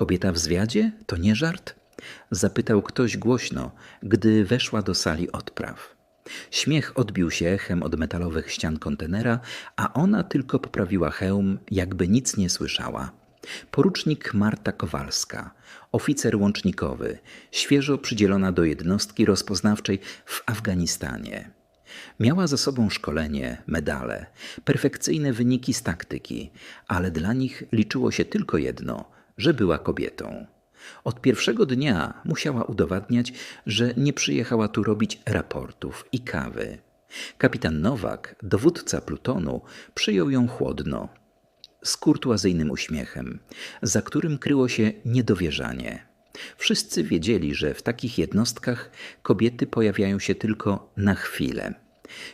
Kobieta w zwiadzie? To nie żart? Zapytał ktoś głośno, gdy weszła do sali odpraw. Śmiech odbił się echem od metalowych ścian kontenera, a ona tylko poprawiła hełm, jakby nic nie słyszała. Porucznik Marta Kowalska, oficer łącznikowy, świeżo przydzielona do jednostki rozpoznawczej w Afganistanie. Miała za sobą szkolenie, medale, perfekcyjne wyniki z taktyki, ale dla nich liczyło się tylko jedno, że była kobietą. Od pierwszego dnia musiała udowadniać, że nie przyjechała tu robić raportów i kawy. Kapitan Nowak, dowódca plutonu, przyjął ją chłodno, z kurtuazyjnym uśmiechem, za którym kryło się niedowierzanie. Wszyscy wiedzieli, że w takich jednostkach kobiety pojawiają się tylko na chwilę.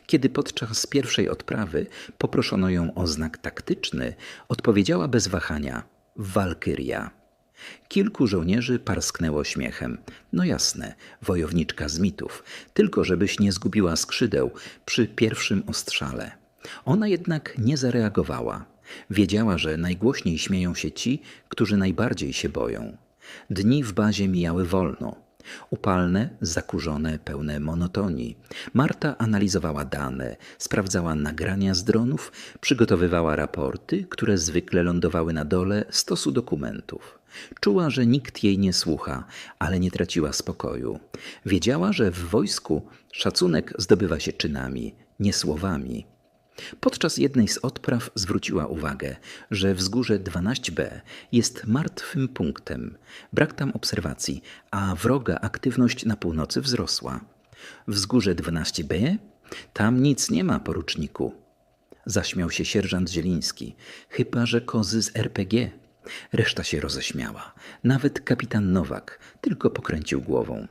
Kiedy podczas pierwszej odprawy poproszono ją o znak taktyczny, odpowiedziała bez wahania: Walkyria. Kilku żołnierzy parsknęło śmiechem. No jasne, wojowniczka z mitów, tylko żebyś nie zgubiła skrzydeł przy pierwszym ostrzale. Ona jednak nie zareagowała. Wiedziała, że najgłośniej śmieją się ci, którzy najbardziej się boją. Dni w bazie mijały wolno. Upalne, zakurzone, pełne monotonii. Marta analizowała dane, sprawdzała nagrania z dronów, przygotowywała raporty, które zwykle lądowały na dole stosu dokumentów. Czuła, że nikt jej nie słucha, ale nie traciła spokoju. Wiedziała, że w wojsku szacunek zdobywa się czynami, nie słowami. Podczas jednej z odpraw zwróciła uwagę, że wzgórze 12b jest martwym punktem. Brak tam obserwacji, a wroga aktywność na północy wzrosła. Wzgórze 12b? Tam nic nie ma, poruczniku. Zaśmiał się sierżant Zieliński. Chyba, że kozy z RPG. Reszta się roześmiała. Nawet kapitan Nowak tylko pokręcił głową.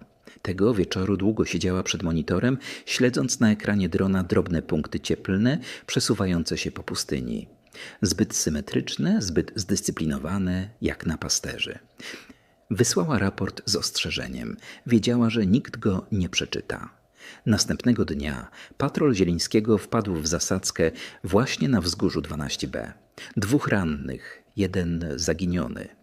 Tego wieczoru długo siedziała przed monitorem, śledząc na ekranie drona drobne punkty cieplne przesuwające się po pustyni. Zbyt symetryczne, zbyt zdyscyplinowane, jak na pasterzy. Wysłała raport z ostrzeżeniem. Wiedziała, że nikt go nie przeczyta. Następnego dnia patrol Zielińskiego wpadł w zasadzkę właśnie na wzgórzu 12B. Dwóch rannych, jeden zaginiony.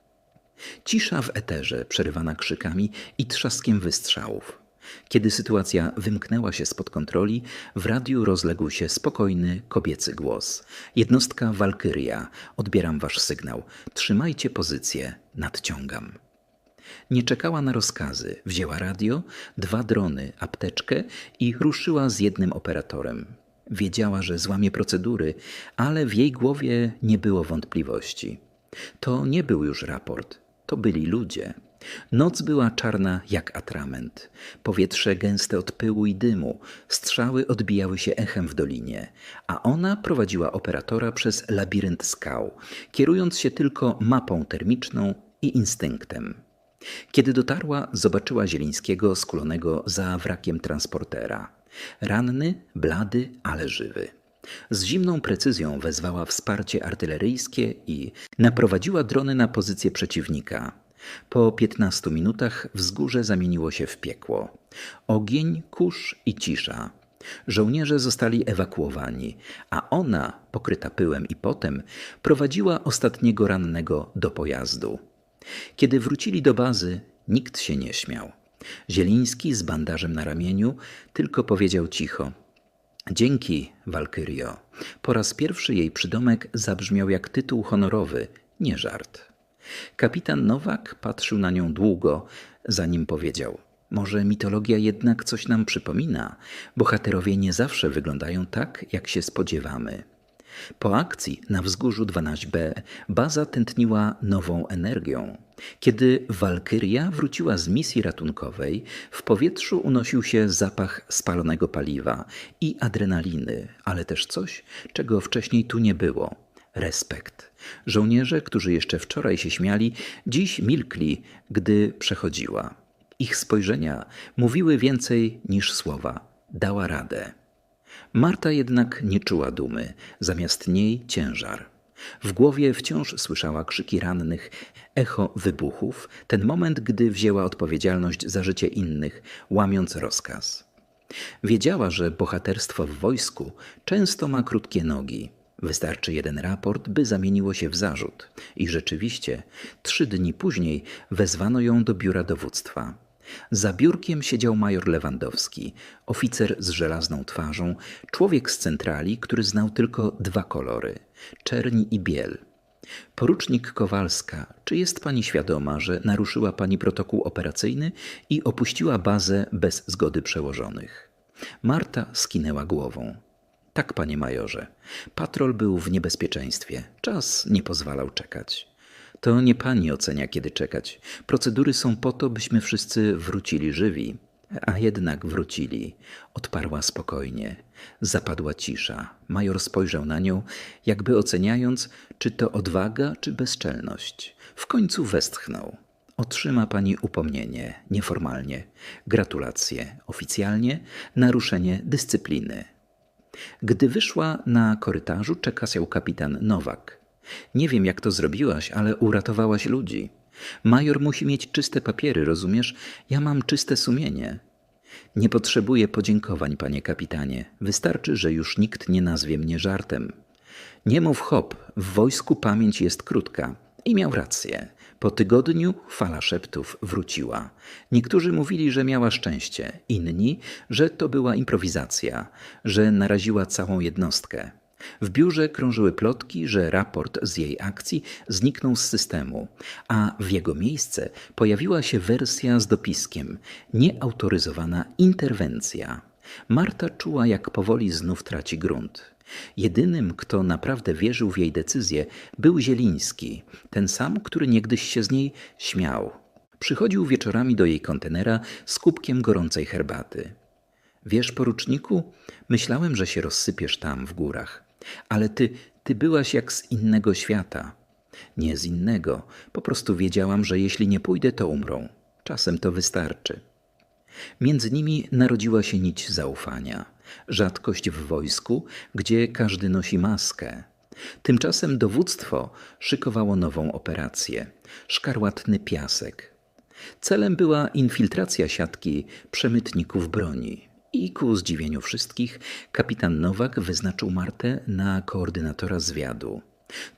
Cisza w eterze, przerywana krzykami i trzaskiem wystrzałów. Kiedy sytuacja wymknęła się spod kontroli, w radiu rozległ się spokojny, kobiecy głos. Jednostka Walkyria, odbieram wasz sygnał. Trzymajcie pozycję, nadciągam. Nie czekała na rozkazy, wzięła radio, dwa drony, apteczkę i ruszyła z jednym operatorem. Wiedziała, że złamie procedury, ale w jej głowie nie było wątpliwości. To nie był już raport, to byli ludzie. Noc była czarna jak atrament, powietrze gęste od pyłu i dymu, strzały odbijały się echem w dolinie, a ona prowadziła operatora przez labirynt skał, kierując się tylko mapą termiczną i instynktem. Kiedy dotarła, zobaczyła Zielińskiego skulonego za wrakiem transportera. Ranny, blady, ale żywy. Z zimną precyzją wezwała wsparcie artyleryjskie i naprowadziła drony na pozycję przeciwnika. Po piętnastu minutach wzgórze zamieniło się w piekło. Ogień, kurz i cisza. Żołnierze zostali ewakuowani, a ona, pokryta pyłem i potem, prowadziła ostatniego rannego do pojazdu. Kiedy wrócili do bazy, nikt się nie śmiał. Zieliński z bandażem na ramieniu tylko powiedział cicho: Dzięki, Walkyrio. Po raz pierwszy jej przydomek zabrzmiał jak tytuł honorowy, nie żart. Kapitan Nowak patrzył na nią długo, zanim powiedział: Może mitologia jednak coś nam przypomina. Bohaterowie nie zawsze wyglądają tak, jak się spodziewamy. Po akcji na wzgórzu 12B baza tętniła nową energią. Kiedy Walkyria wróciła z misji ratunkowej, w powietrzu unosił się zapach spalonego paliwa i adrenaliny, ale też coś, czego wcześniej tu nie było respekt. Żołnierze, którzy jeszcze wczoraj się śmiali, dziś milkli, gdy przechodziła. Ich spojrzenia mówiły więcej niż słowa. Dała radę. Marta jednak nie czuła dumy, zamiast niej ciężar. W głowie wciąż słyszała krzyki rannych, echo wybuchów, ten moment, gdy wzięła odpowiedzialność za życie innych, łamiąc rozkaz. Wiedziała, że bohaterstwo w wojsku często ma krótkie nogi. Wystarczy jeden raport, by zamieniło się w zarzut. I rzeczywiście, trzy dni później wezwano ją do biura dowództwa. Za biurkiem siedział major Lewandowski, oficer z żelazną twarzą, człowiek z centrali, który znał tylko dwa kolory czerni i biel. Porucznik Kowalska, czy jest pani świadoma, że naruszyła pani protokół operacyjny i opuściła bazę bez zgody przełożonych? Marta skinęła głową. Tak, panie majorze. Patrol był w niebezpieczeństwie. Czas nie pozwalał czekać. To nie pani ocenia, kiedy czekać. Procedury są po to, byśmy wszyscy wrócili żywi. A jednak wrócili, odparła spokojnie. Zapadła cisza. Major spojrzał na nią, jakby oceniając, czy to odwaga, czy bezczelność. W końcu westchnął. Otrzyma pani upomnienie, nieformalnie. Gratulacje, oficjalnie, naruszenie dyscypliny. Gdy wyszła na korytarzu, czekał kapitan Nowak. Nie wiem, jak to zrobiłaś, ale uratowałaś ludzi. Major musi mieć czyste papiery, rozumiesz? Ja mam czyste sumienie. Nie potrzebuję podziękowań, panie kapitanie. Wystarczy, że już nikt nie nazwie mnie żartem. Nie mów hop, w wojsku pamięć jest krótka. I miał rację. Po tygodniu fala szeptów wróciła. Niektórzy mówili, że miała szczęście, inni, że to była improwizacja, że naraziła całą jednostkę. W biurze krążyły plotki, że raport z jej akcji zniknął z systemu, a w jego miejsce pojawiła się wersja z dopiskiem nieautoryzowana interwencja. Marta czuła, jak powoli znów traci grunt. Jedynym, kto naprawdę wierzył w jej decyzję, był Zieliński, ten sam, który niegdyś się z niej śmiał. Przychodził wieczorami do jej kontenera z kubkiem gorącej herbaty. Wiesz, poruczniku, myślałem, że się rozsypiesz tam w górach, ale ty, ty byłaś jak z innego świata. Nie z innego, po prostu wiedziałam, że jeśli nie pójdę, to umrą. Czasem to wystarczy. Między nimi narodziła się nić zaufania, rzadkość w wojsku, gdzie każdy nosi maskę. Tymczasem dowództwo szykowało nową operację szkarłatny piasek. Celem była infiltracja siatki przemytników broni. I ku zdziwieniu wszystkich, kapitan Nowak wyznaczył Martę na koordynatora zwiadu.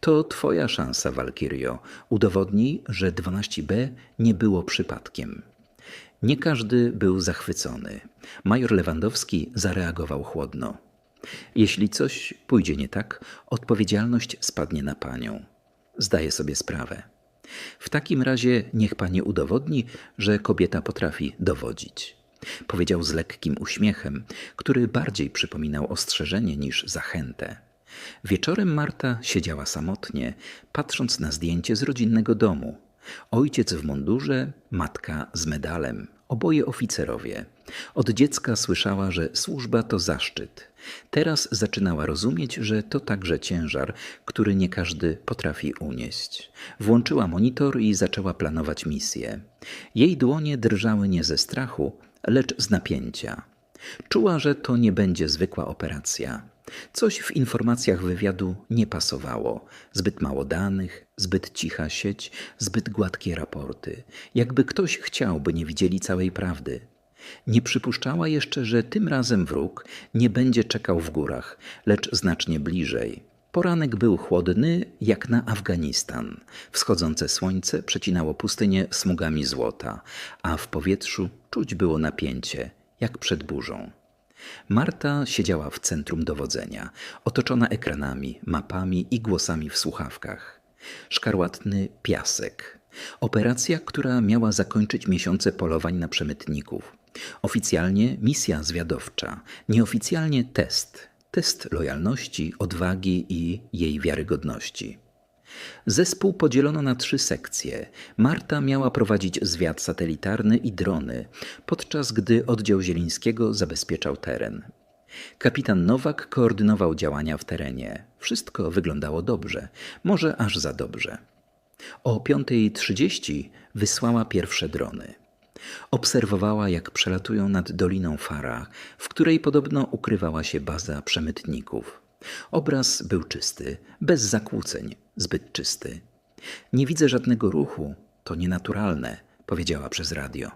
To twoja szansa, Walkirio. Udowodnij, że 12b nie było przypadkiem. Nie każdy był zachwycony. Major Lewandowski zareagował chłodno. Jeśli coś pójdzie nie tak, odpowiedzialność spadnie na panią. Zdaję sobie sprawę. W takim razie niech pani udowodni, że kobieta potrafi dowodzić. Powiedział z lekkim uśmiechem, który bardziej przypominał ostrzeżenie niż zachętę. Wieczorem Marta siedziała samotnie, patrząc na zdjęcie z rodzinnego domu. Ojciec w mundurze, matka z medalem, oboje oficerowie. Od dziecka słyszała, że służba to zaszczyt. Teraz zaczynała rozumieć, że to także ciężar, który nie każdy potrafi unieść. Włączyła monitor i zaczęła planować misję. Jej dłonie drżały nie ze strachu, lecz z napięcia. Czuła, że to nie będzie zwykła operacja. Coś w informacjach wywiadu nie pasowało. Zbyt mało danych, zbyt cicha sieć, zbyt gładkie raporty. Jakby ktoś chciał, by nie widzieli całej prawdy. Nie przypuszczała jeszcze, że tym razem wróg nie będzie czekał w górach, lecz znacznie bliżej. Poranek był chłodny, jak na Afganistan. Wschodzące słońce przecinało pustynię smugami złota, a w powietrzu czuć było napięcie, jak przed burzą. Marta siedziała w centrum dowodzenia, otoczona ekranami, mapami i głosami w słuchawkach. Szkarłatny piasek. Operacja, która miała zakończyć miesiące polowań na przemytników. Oficjalnie misja zwiadowcza, nieoficjalnie test. Test lojalności, odwagi i jej wiarygodności. Zespół podzielono na trzy sekcje. Marta miała prowadzić zwiat satelitarny i drony, podczas gdy oddział Zielińskiego zabezpieczał teren. Kapitan Nowak koordynował działania w terenie. Wszystko wyglądało dobrze, może aż za dobrze. O 5.30 wysłała pierwsze drony. Obserwowała, jak przelatują nad Doliną Fara, w której podobno ukrywała się baza przemytników. Obraz był czysty, bez zakłóceń, zbyt czysty. Nie widzę żadnego ruchu, to nienaturalne, powiedziała przez radio.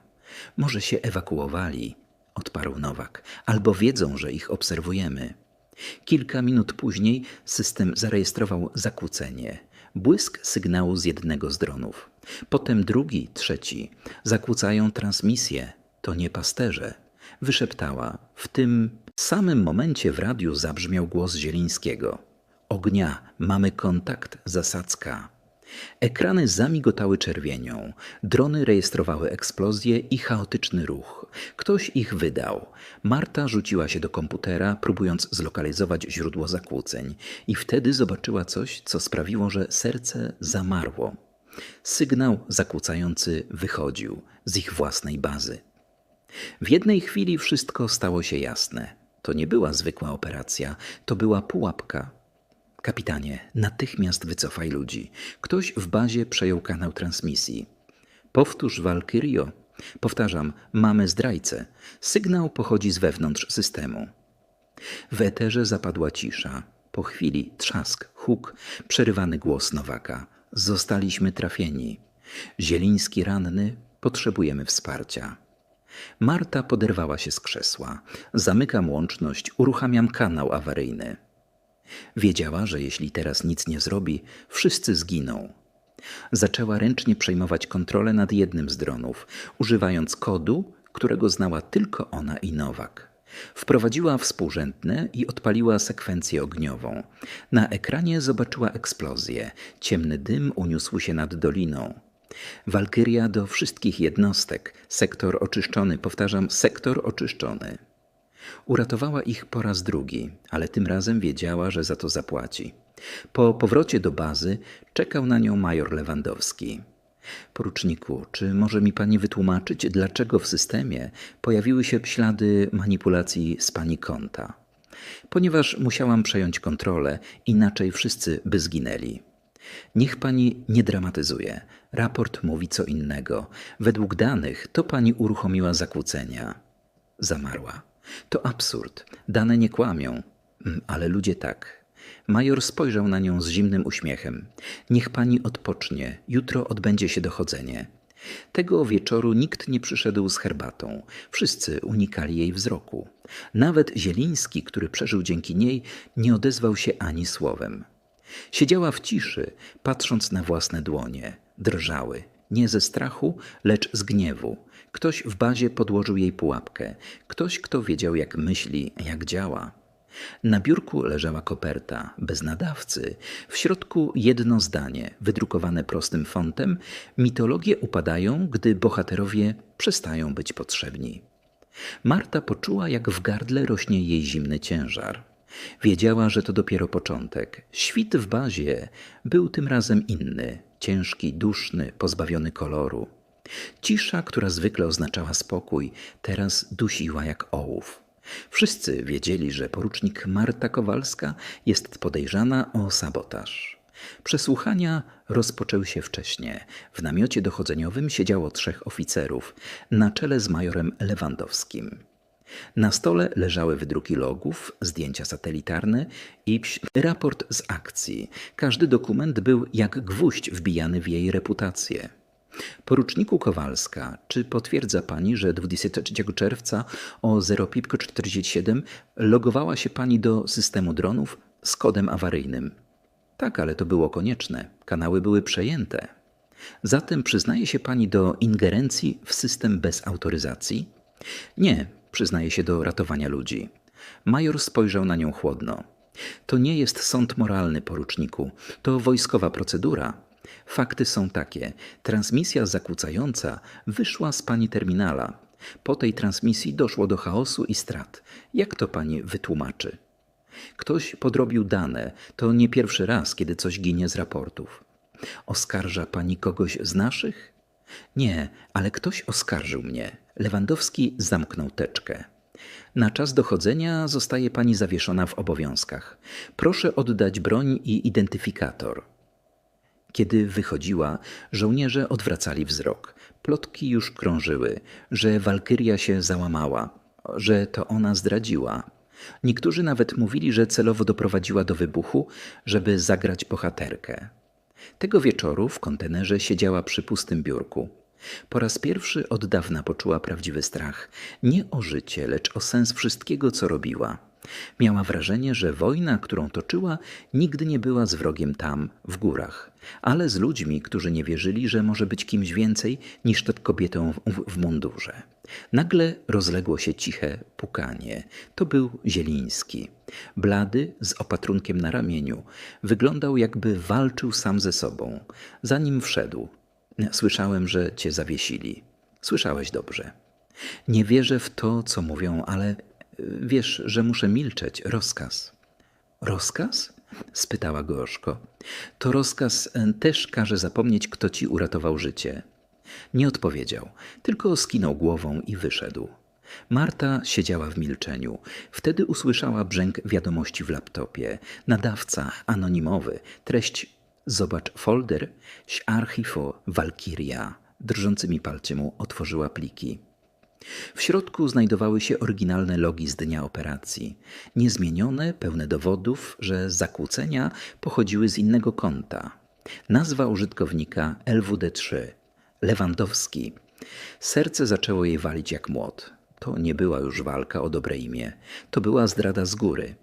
Może się ewakuowali, odparł Nowak, albo wiedzą, że ich obserwujemy. Kilka minut później system zarejestrował zakłócenie. Błysk sygnału z jednego z dronów. Potem drugi, trzeci. Zakłócają transmisję. To nie pasterze. Wyszeptała. W tym samym momencie w radiu zabrzmiał głos Zielińskiego. Ognia, mamy kontakt, zasadzka. Ekrany zamigotały czerwienią, drony rejestrowały eksplozje i chaotyczny ruch. Ktoś ich wydał. Marta rzuciła się do komputera, próbując zlokalizować źródło zakłóceń, i wtedy zobaczyła coś, co sprawiło, że serce zamarło. Sygnał zakłócający wychodził z ich własnej bazy. W jednej chwili wszystko stało się jasne. To nie była zwykła operacja, to była pułapka. Kapitanie, natychmiast wycofaj ludzi. Ktoś w bazie przejął kanał transmisji. Powtórz Walkyrio. Powtarzam, mamy zdrajcę. Sygnał pochodzi z wewnątrz systemu. W eterze zapadła cisza. Po chwili trzask, huk, przerywany głos Nowaka. Zostaliśmy trafieni. Zieliński ranny, potrzebujemy wsparcia. Marta poderwała się z krzesła. Zamykam łączność, uruchamiam kanał awaryjny. Wiedziała, że jeśli teraz nic nie zrobi, wszyscy zginą. Zaczęła ręcznie przejmować kontrolę nad jednym z dronów, używając kodu, którego znała tylko ona i Nowak. Wprowadziła współrzędne i odpaliła sekwencję ogniową. Na ekranie zobaczyła eksplozję. Ciemny dym uniósł się nad doliną. Walkyria do wszystkich jednostek. Sektor oczyszczony, powtarzam, sektor oczyszczony. Uratowała ich po raz drugi, ale tym razem wiedziała, że za to zapłaci. Po powrocie do bazy czekał na nią major Lewandowski. Poruczniku, czy może mi pani wytłumaczyć, dlaczego w systemie pojawiły się ślady manipulacji z pani konta? Ponieważ musiałam przejąć kontrolę, inaczej wszyscy by zginęli. Niech pani nie dramatyzuje. Raport mówi co innego. Według danych to pani uruchomiła zakłócenia. Zamarła. To absurd. Dane nie kłamią. Mm, Ale ludzie tak. Major spojrzał na nią z zimnym uśmiechem. Niech pani odpocznie. Jutro odbędzie się dochodzenie. Tego wieczoru nikt nie przyszedł z herbatą. Wszyscy unikali jej wzroku. Nawet Zieliński, który przeżył dzięki niej, nie odezwał się ani słowem. Siedziała w ciszy, patrząc na własne dłonie. Drżały. Nie ze strachu, lecz z gniewu. Ktoś w bazie podłożył jej pułapkę. Ktoś, kto wiedział, jak myśli, jak działa. Na biurku leżała koperta, bez nadawcy. W środku jedno zdanie, wydrukowane prostym fontem. Mitologie upadają, gdy bohaterowie przestają być potrzebni. Marta poczuła, jak w gardle rośnie jej zimny ciężar. Wiedziała, że to dopiero początek. Świt w bazie był tym razem inny, ciężki, duszny, pozbawiony koloru. Cisza, która zwykle oznaczała spokój, teraz dusiła jak ołów. Wszyscy wiedzieli, że porucznik Marta Kowalska jest podejrzana o sabotaż. Przesłuchania rozpoczęły się wcześnie. W namiocie dochodzeniowym siedziało trzech oficerów, na czele z majorem Lewandowskim. Na stole leżały wydruki logów, zdjęcia satelitarne i raport z akcji. Każdy dokument był jak gwóźdź wbijany w jej reputację. Poruczniku Kowalska, czy potwierdza pani, że 23 czerwca o 0pipko47 logowała się pani do systemu dronów z kodem awaryjnym? Tak, ale to było konieczne. Kanały były przejęte. Zatem przyznaje się pani do ingerencji w system bez autoryzacji? Nie, przyznaje się do ratowania ludzi. Major spojrzał na nią chłodno. To nie jest sąd moralny, poruczniku. To wojskowa procedura. Fakty są takie. Transmisja zakłócająca wyszła z pani terminala. Po tej transmisji doszło do chaosu i strat. Jak to pani wytłumaczy? Ktoś podrobił dane. To nie pierwszy raz, kiedy coś ginie z raportów. Oskarża pani kogoś z naszych? Nie, ale ktoś oskarżył mnie. Lewandowski zamknął teczkę. Na czas dochodzenia zostaje pani zawieszona w obowiązkach. Proszę oddać broń i identyfikator. Kiedy wychodziła, żołnierze odwracali wzrok. Plotki już krążyły, że Walkyria się załamała, że to ona zdradziła. Niektórzy nawet mówili, że celowo doprowadziła do wybuchu, żeby zagrać bohaterkę. Tego wieczoru w kontenerze siedziała przy pustym biurku. Po raz pierwszy od dawna poczuła prawdziwy strach. Nie o życie, lecz o sens wszystkiego, co robiła. Miała wrażenie, że wojna, którą toczyła, nigdy nie była z wrogiem tam, w górach, ale z ludźmi, którzy nie wierzyli, że może być kimś więcej niż przed kobietą w, w mundurze. Nagle rozległo się ciche pukanie. To był Zieliński. Blady, z opatrunkiem na ramieniu, wyglądał jakby walczył sam ze sobą. Zanim wszedł, słyszałem, że cię zawiesili. Słyszałeś dobrze. Nie wierzę w to, co mówią, ale Wiesz, że muszę milczeć. Rozkaz. Rozkaz? spytała gorzko. To rozkaz e, też każe zapomnieć, kto ci uratował życie. Nie odpowiedział, tylko skinął głową i wyszedł. Marta siedziała w milczeniu. Wtedy usłyszała brzęk wiadomości w laptopie. Nadawca, anonimowy, treść Zobacz folder, archivo Valkyria. Drżącymi palciem otworzyła pliki. W środku znajdowały się oryginalne logi z dnia operacji, niezmienione, pełne dowodów, że zakłócenia pochodziły z innego konta. Nazwa użytkownika LWD3 Lewandowski. Serce zaczęło jej walić jak młot. To nie była już walka o dobre imię, to była zdrada z góry.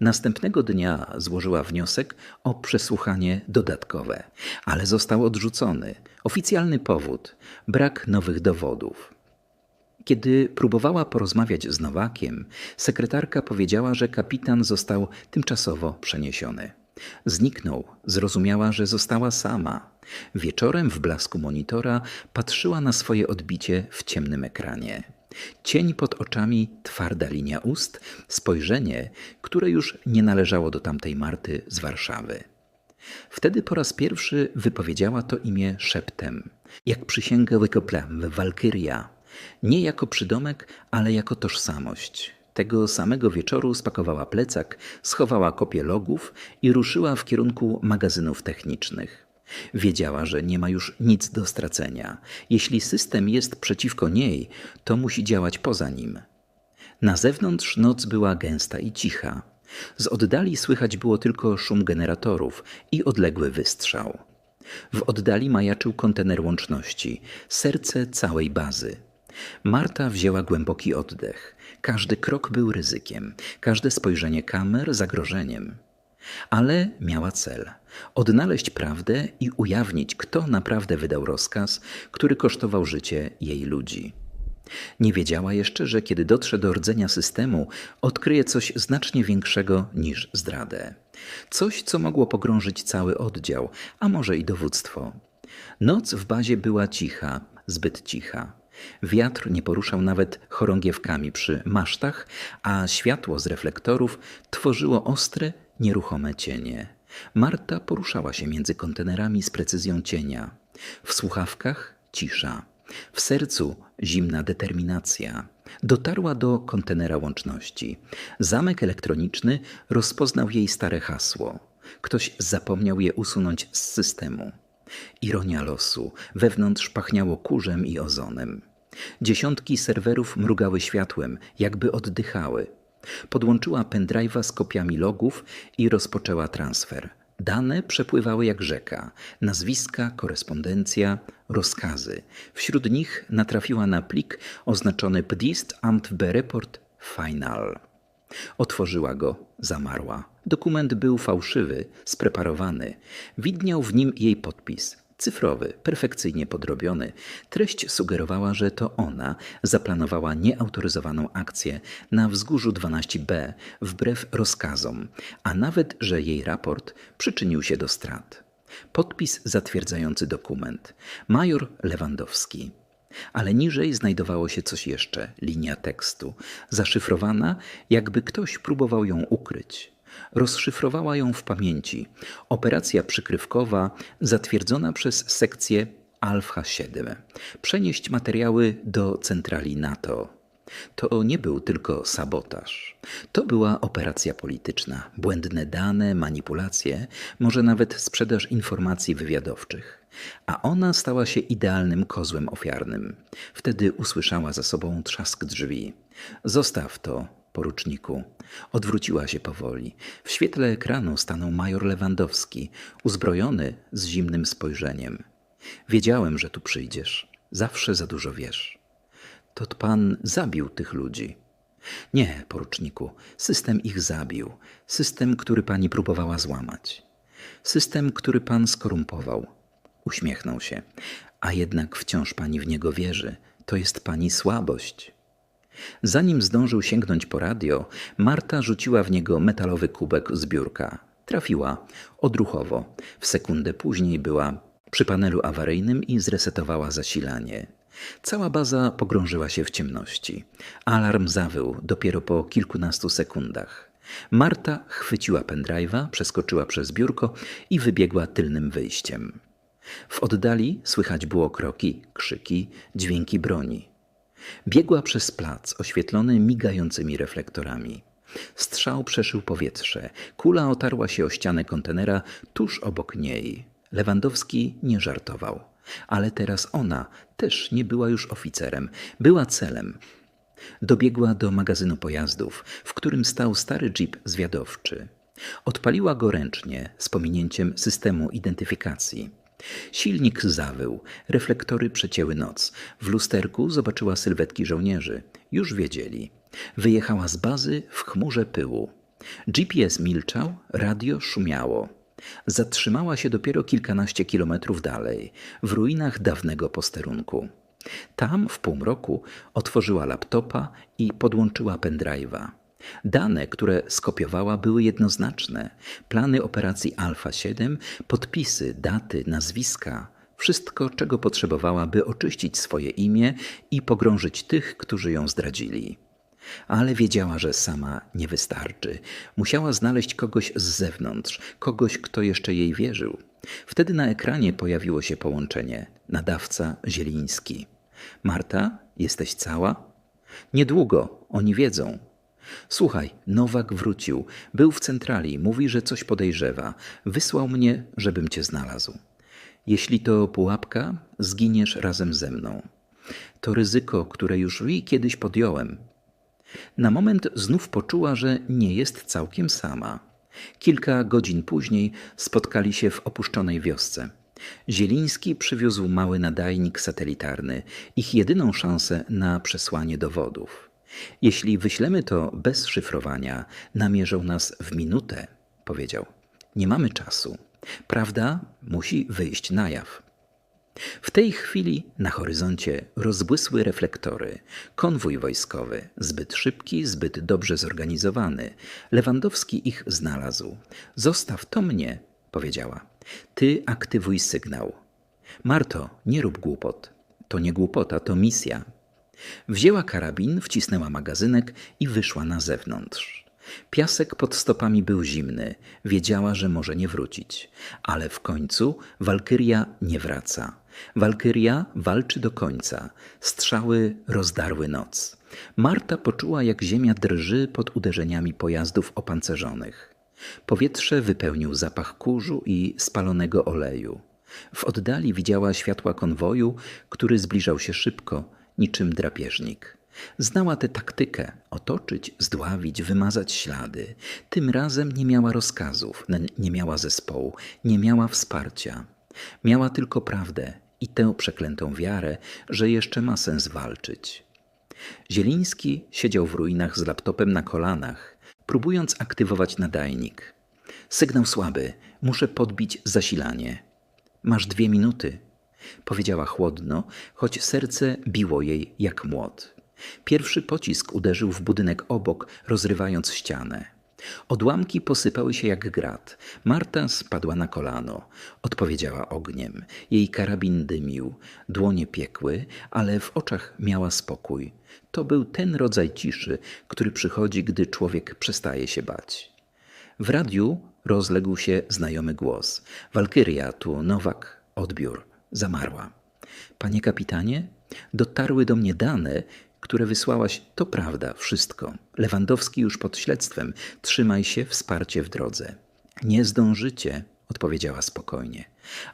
Następnego dnia złożyła wniosek o przesłuchanie dodatkowe, ale został odrzucony. Oficjalny powód brak nowych dowodów. Kiedy próbowała porozmawiać z Nowakiem, sekretarka powiedziała, że kapitan został tymczasowo przeniesiony. Zniknął, zrozumiała, że została sama. Wieczorem w blasku monitora patrzyła na swoje odbicie w ciemnym ekranie. Cień pod oczami, twarda linia ust, spojrzenie, które już nie należało do tamtej Marty z Warszawy. Wtedy po raz pierwszy wypowiedziała to imię szeptem, jak przysięgę Wykoplam, Walkyria, nie jako przydomek, ale jako tożsamość. Tego samego wieczoru spakowała plecak, schowała kopię logów i ruszyła w kierunku magazynów technicznych. Wiedziała, że nie ma już nic do stracenia. Jeśli system jest przeciwko niej, to musi działać poza nim. Na zewnątrz noc była gęsta i cicha. Z oddali słychać było tylko szum generatorów i odległy wystrzał. W oddali majaczył kontener łączności, serce całej bazy. Marta wzięła głęboki oddech. Każdy krok był ryzykiem, każde spojrzenie kamer zagrożeniem. Ale miała cel odnaleźć prawdę i ujawnić, kto naprawdę wydał rozkaz, który kosztował życie jej ludzi. Nie wiedziała jeszcze, że kiedy dotrze do rdzenia systemu, odkryje coś znacznie większego niż zdradę. Coś, co mogło pogrążyć cały oddział, a może i dowództwo. Noc w bazie była cicha, zbyt cicha. Wiatr nie poruszał nawet chorągiewkami przy masztach, a światło z reflektorów tworzyło ostre, nieruchome cienie. Marta poruszała się między kontenerami z precyzją cienia. W słuchawkach cisza. W sercu zimna determinacja. Dotarła do kontenera łączności. Zamek elektroniczny rozpoznał jej stare hasło. Ktoś zapomniał je usunąć z systemu. Ironia losu. Wewnątrz pachniało kurzem i ozonem. Dziesiątki serwerów mrugały światłem, jakby oddychały. Podłączyła pendrive'a z kopiami logów i rozpoczęła transfer. Dane przepływały jak rzeka. Nazwiska, korespondencja, rozkazy. Wśród nich natrafiła na plik oznaczony Pdist Amt Report Final. Otworzyła go, zamarła. Dokument był fałszywy, spreparowany. Widniał w nim jej podpis. Cyfrowy, perfekcyjnie podrobiony. Treść sugerowała, że to ona zaplanowała nieautoryzowaną akcję na wzgórzu 12B wbrew rozkazom, a nawet, że jej raport przyczynił się do strat. Podpis zatwierdzający dokument. Major Lewandowski. Ale niżej znajdowało się coś jeszcze linia tekstu, zaszyfrowana, jakby ktoś próbował ją ukryć. Rozszyfrowała ją w pamięci. Operacja przykrywkowa zatwierdzona przez sekcję Alfa 7. Przenieść materiały do centrali NATO. To nie był tylko sabotaż. To była operacja polityczna. Błędne dane, manipulacje, może nawet sprzedaż informacji wywiadowczych. A ona stała się idealnym kozłem ofiarnym. Wtedy usłyszała za sobą trzask drzwi. Zostaw to, poruczniku. Odwróciła się powoli. W świetle ekranu stanął major Lewandowski, uzbrojony z zimnym spojrzeniem. Wiedziałem, że tu przyjdziesz. Zawsze za dużo wiesz. To pan zabił tych ludzi. Nie, poruczniku, system ich zabił. System, który pani próbowała złamać. System, który pan skorumpował. Uśmiechnął się. A jednak wciąż pani w niego wierzy. To jest pani słabość. Zanim zdążył sięgnąć po radio, Marta rzuciła w niego metalowy kubek z biurka. Trafiła odruchowo. W sekundę później była przy panelu awaryjnym i zresetowała zasilanie. Cała baza pogrążyła się w ciemności. Alarm zawył dopiero po kilkunastu sekundach. Marta chwyciła pendrive'a, przeskoczyła przez biurko i wybiegła tylnym wyjściem. W oddali słychać było kroki, krzyki, dźwięki broni. Biegła przez plac oświetlony migającymi reflektorami. Strzał przeszył powietrze. Kula otarła się o ścianę kontenera tuż obok niej. Lewandowski nie żartował. Ale teraz ona też nie była już oficerem, była celem. Dobiegła do magazynu pojazdów, w którym stał stary jeep zwiadowczy. Odpaliła go ręcznie, z pominięciem systemu identyfikacji. Silnik zawył, reflektory przecięły noc. W lusterku zobaczyła sylwetki żołnierzy. Już wiedzieli. Wyjechała z bazy w chmurze pyłu. GPS milczał, radio szumiało. Zatrzymała się dopiero kilkanaście kilometrów dalej, w ruinach dawnego posterunku. Tam w półmroku otworzyła laptopa i podłączyła pendrive'a. Dane, które skopiowała, były jednoznaczne. Plany operacji Alfa 7, podpisy, daty, nazwiska. Wszystko, czego potrzebowała, by oczyścić swoje imię i pogrążyć tych, którzy ją zdradzili. Ale wiedziała, że sama nie wystarczy. Musiała znaleźć kogoś z zewnątrz, kogoś, kto jeszcze jej wierzył. Wtedy na ekranie pojawiło się połączenie. Nadawca Zieliński. Marta, jesteś cała? Niedługo, oni wiedzą. Słuchaj, Nowak wrócił. Był w centrali, mówi, że coś podejrzewa. Wysłał mnie, żebym cię znalazł. Jeśli to pułapka, zginiesz razem ze mną. To ryzyko, które już i kiedyś podjąłem. Na moment znów poczuła, że nie jest całkiem sama. Kilka godzin później spotkali się w opuszczonej wiosce. Zieliński przywiózł mały nadajnik satelitarny, ich jedyną szansę na przesłanie dowodów. Jeśli wyślemy to bez szyfrowania, namierzą nas w minutę, powiedział. Nie mamy czasu. Prawda musi wyjść na jaw. W tej chwili na horyzoncie rozbłysły reflektory. Konwój wojskowy, zbyt szybki, zbyt dobrze zorganizowany. Lewandowski ich znalazł. Zostaw to mnie, powiedziała. Ty aktywuj sygnał. Marto, nie rób głupot. To nie głupota, to misja. Wzięła karabin, wcisnęła magazynek i wyszła na zewnątrz. Piasek pod stopami był zimny, wiedziała, że może nie wrócić. Ale w końcu Walkyria nie wraca. Walkyria walczy do końca. Strzały rozdarły noc. Marta poczuła, jak ziemia drży pod uderzeniami pojazdów opancerzonych. Powietrze wypełnił zapach kurzu i spalonego oleju. W oddali widziała światła konwoju, który zbliżał się szybko, niczym drapieżnik. Znała tę taktykę otoczyć, zdławić, wymazać ślady. Tym razem nie miała rozkazów, nie miała zespołu, nie miała wsparcia. Miała tylko prawdę i tę przeklętą wiarę, że jeszcze ma sens walczyć. Zieliński siedział w ruinach z laptopem na kolanach, próbując aktywować nadajnik. Sygnał słaby, muszę podbić zasilanie. Masz dwie minuty, powiedziała chłodno, choć serce biło jej jak młot. Pierwszy pocisk uderzył w budynek obok, rozrywając ścianę. Odłamki posypały się jak grat. Marta spadła na kolano. Odpowiedziała ogniem. Jej karabin dymił, dłonie piekły, ale w oczach miała spokój. To był ten rodzaj ciszy, który przychodzi, gdy człowiek przestaje się bać. W radiu rozległ się znajomy głos. Walkyria, tu Nowak, odbiór. Zamarła. Panie kapitanie, dotarły do mnie dane, które wysłałaś, to prawda, wszystko. Lewandowski już pod śledztwem. Trzymaj się, wsparcie w drodze. Nie zdążycie, odpowiedziała spokojnie,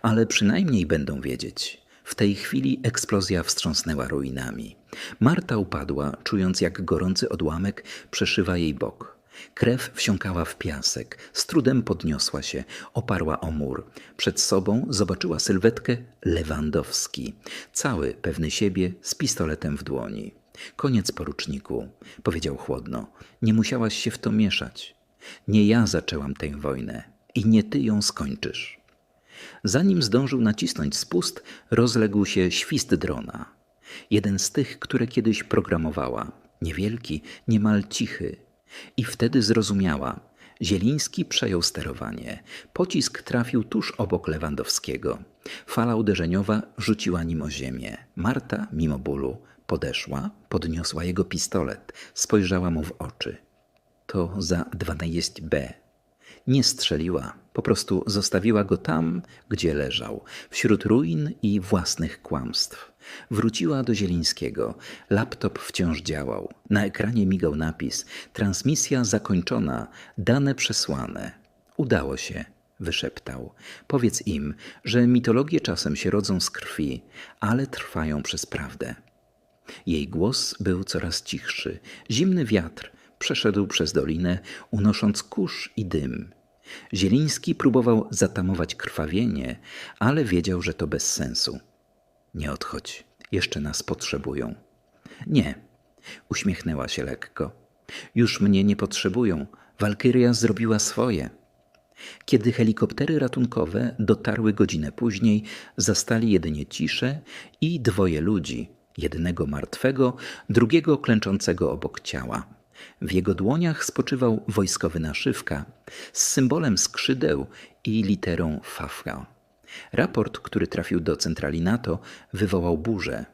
ale przynajmniej będą wiedzieć. W tej chwili eksplozja wstrząsnęła ruinami. Marta upadła, czując jak gorący odłamek przeszywa jej bok. Krew wsiąkała w piasek, z trudem podniosła się, oparła o mur. Przed sobą zobaczyła sylwetkę Lewandowski, cały pewny siebie, z pistoletem w dłoni. Koniec, poruczniku, powiedział chłodno. Nie musiałaś się w to mieszać. Nie ja zaczęłam tę wojnę i nie ty ją skończysz. Zanim zdążył nacisnąć spust, rozległ się świst drona. Jeden z tych, które kiedyś programowała. Niewielki, niemal cichy. I wtedy zrozumiała. Zieliński przejął sterowanie. Pocisk trafił tuż obok Lewandowskiego. Fala uderzeniowa rzuciła nim o ziemię. Marta, mimo bólu, podeszła, podniosła jego pistolet, spojrzała mu w oczy. To za 12b. Nie strzeliła, po prostu zostawiła go tam, gdzie leżał, wśród ruin i własnych kłamstw. Wróciła do Zielińskiego. Laptop wciąż działał. Na ekranie migał napis: Transmisja zakończona, dane przesłane. Udało się, wyszeptał. Powiedz im, że mitologie czasem się rodzą z krwi, ale trwają przez prawdę. Jej głos był coraz cichszy. Zimny wiatr przeszedł przez dolinę, unosząc kurz i dym. Zieliński próbował zatamować krwawienie, ale wiedział, że to bez sensu. Nie odchodź, jeszcze nas potrzebują. Nie, uśmiechnęła się lekko. Już mnie nie potrzebują. Walkyria zrobiła swoje. Kiedy helikoptery ratunkowe dotarły godzinę później, zastali jedynie ciszę i dwoje ludzi, jednego martwego, drugiego klęczącego obok ciała. W jego dłoniach spoczywał wojskowy naszywka z symbolem skrzydeł i literą Fafra. Raport, który trafił do centrali NATO, wywołał burzę.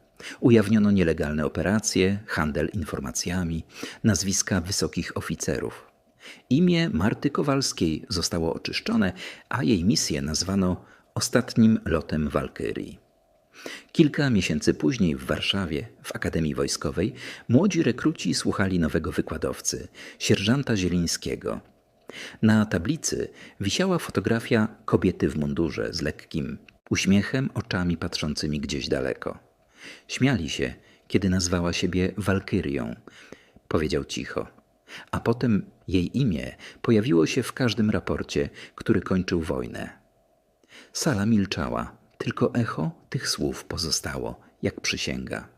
Ujawniono nielegalne operacje, handel informacjami, nazwiska wysokich oficerów. Imię Marty Kowalskiej zostało oczyszczone, a jej misję nazwano ostatnim lotem Walkyrii. Kilka miesięcy później w Warszawie, w Akademii Wojskowej, młodzi rekruci słuchali nowego wykładowcy, sierżanta Zielińskiego. Na tablicy wisiała fotografia kobiety w mundurze z lekkim uśmiechem, oczami patrzącymi gdzieś daleko. Śmiali się, kiedy nazwała siebie Walkyrią, powiedział cicho. A potem jej imię pojawiło się w każdym raporcie, który kończył wojnę. Sala milczała, tylko echo tych słów pozostało, jak przysięga.